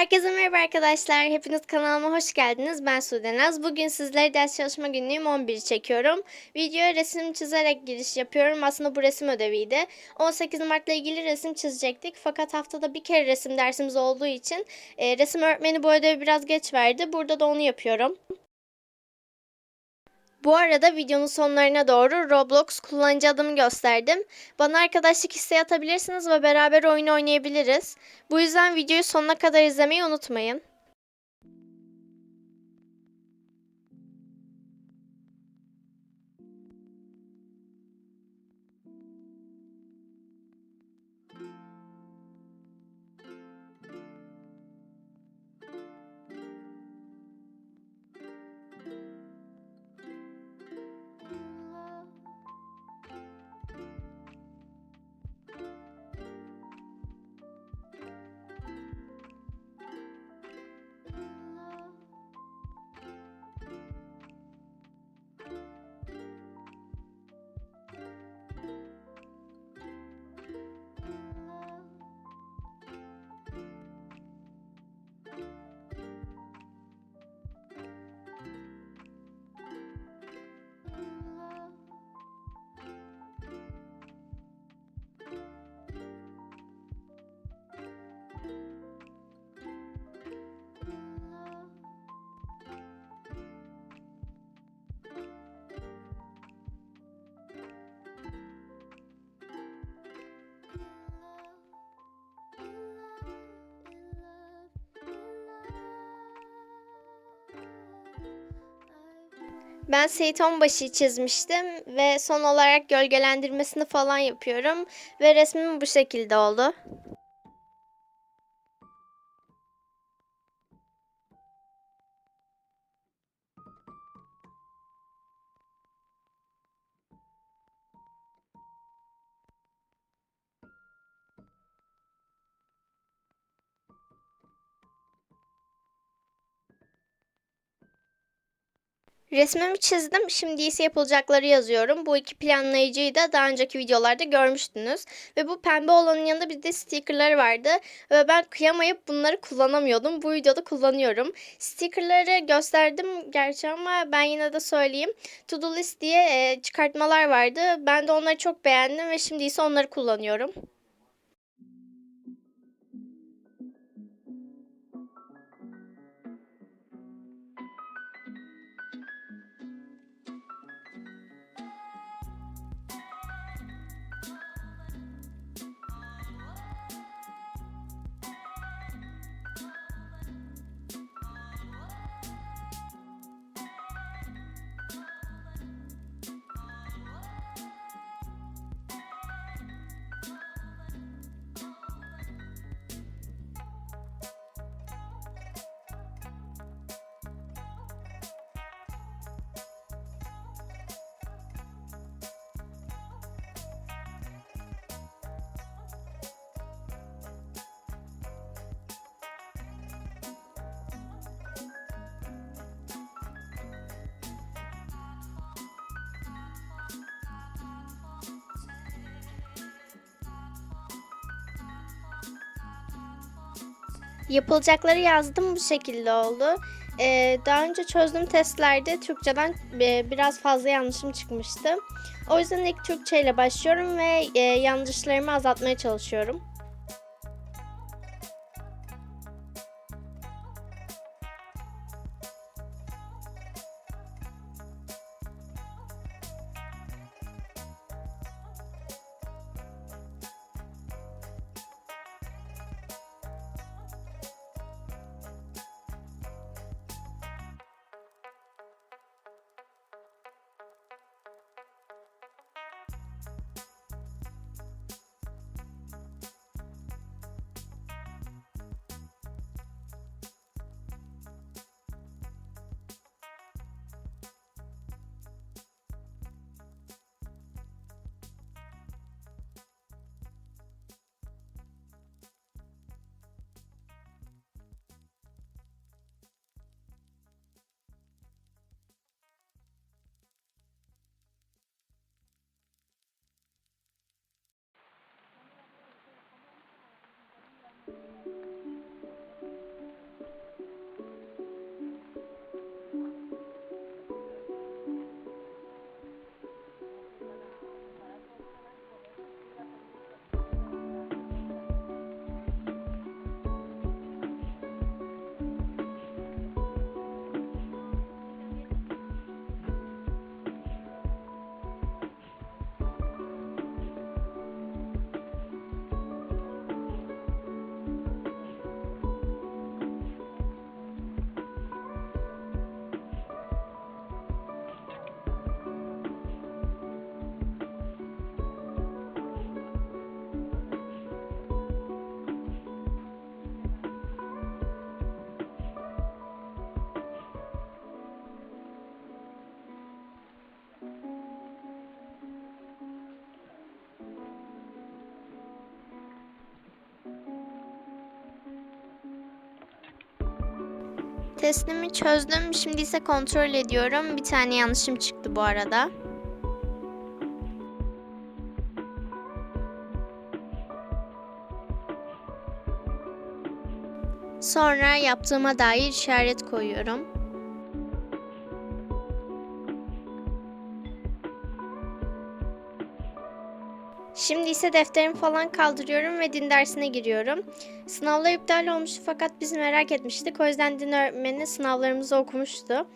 Herkese merhaba arkadaşlar. Hepiniz kanalıma hoş geldiniz. Ben Sudenaz. Bugün sizlere ders çalışma günlüğüm 11'i çekiyorum. Videoya resim çizerek giriş yapıyorum. Aslında bu resim ödeviydi. 18 Mart'la ilgili resim çizecektik. Fakat haftada bir kere resim dersimiz olduğu için e, resim öğretmeni bu ödevi biraz geç verdi. Burada da onu yapıyorum. Bu arada videonun sonlarına doğru Roblox kullanıcı adımı gösterdim. Bana arkadaşlık isteği atabilirsiniz ve beraber oyun oynayabiliriz. Bu yüzden videoyu sonuna kadar izlemeyi unutmayın. Ben Seyit Onbaşı'yı çizmiştim ve son olarak gölgelendirmesini falan yapıyorum ve resmim bu şekilde oldu. Resmimi çizdim. Şimdi ise yapılacakları yazıyorum. Bu iki planlayıcıyı da daha önceki videolarda görmüştünüz. Ve bu pembe olanın yanında bir de stickerları vardı. Ve ben kıyamayıp bunları kullanamıyordum. Bu videoda kullanıyorum. Stickerları gösterdim gerçi ama ben yine de söyleyeyim. To do list diye e, çıkartmalar vardı. Ben de onları çok beğendim ve şimdi ise onları kullanıyorum. Yapılacakları yazdım bu şekilde oldu. Ee, daha önce çözdüğüm testlerde Türkçeden e, biraz fazla yanlışım çıkmıştı. O yüzden ilk Türkçe ile başlıyorum ve e, yanlışlarımı azaltmaya çalışıyorum. Testimi çözdüm. Şimdi ise kontrol ediyorum. Bir tane yanlışım çıktı bu arada. Sonra yaptığıma dair işaret koyuyorum. Şimdi ise defterimi falan kaldırıyorum ve din dersine giriyorum. Sınavlar iptal olmuştu fakat biz merak etmiştik. O yüzden din öğretmeni sınavlarımızı okumuştu.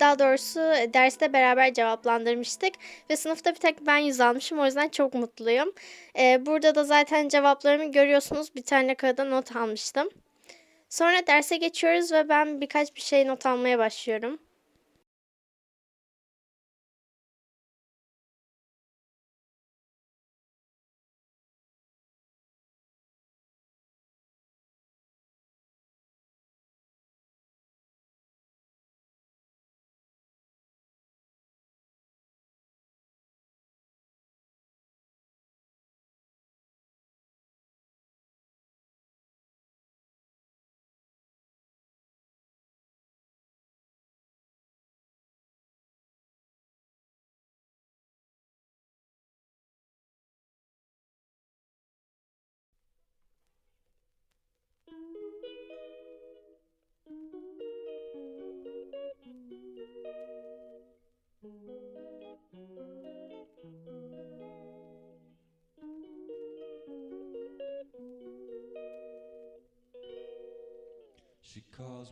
Daha doğrusu derste beraber cevaplandırmıştık. Ve sınıfta bir tek ben yüz almışım. O yüzden çok mutluyum. Ee, burada da zaten cevaplarımı görüyorsunuz. Bir tane kağıda not almıştım. Sonra derse geçiyoruz ve ben birkaç bir şey not almaya başlıyorum.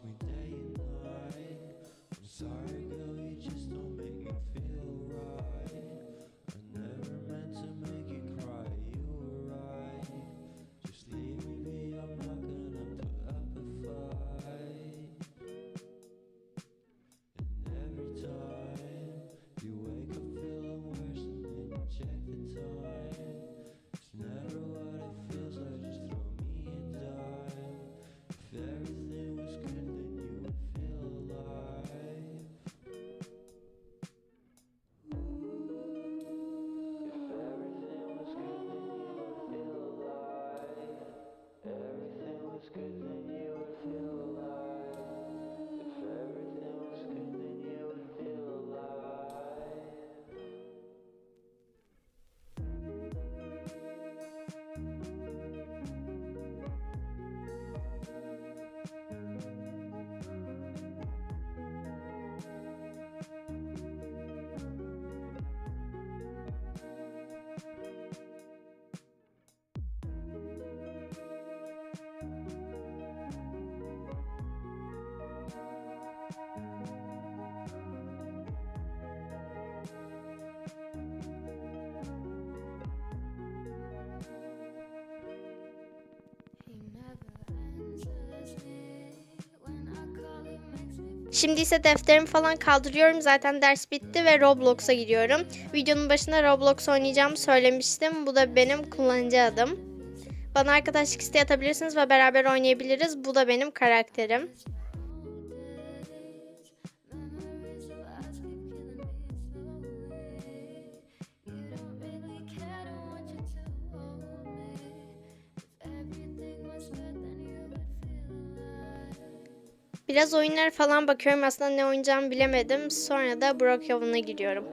Me day and Şimdi ise defterimi falan kaldırıyorum. Zaten ders bitti ve Roblox'a gidiyorum. Videonun başında Roblox oynayacağımı söylemiştim. Bu da benim kullanıcı adım. Bana arkadaşlık isteği atabilirsiniz ve beraber oynayabiliriz. Bu da benim karakterim. Biraz oyunlara falan bakıyorum. Aslında ne oynayacağımı bilemedim. Sonra da Brookhaven'a giriyorum.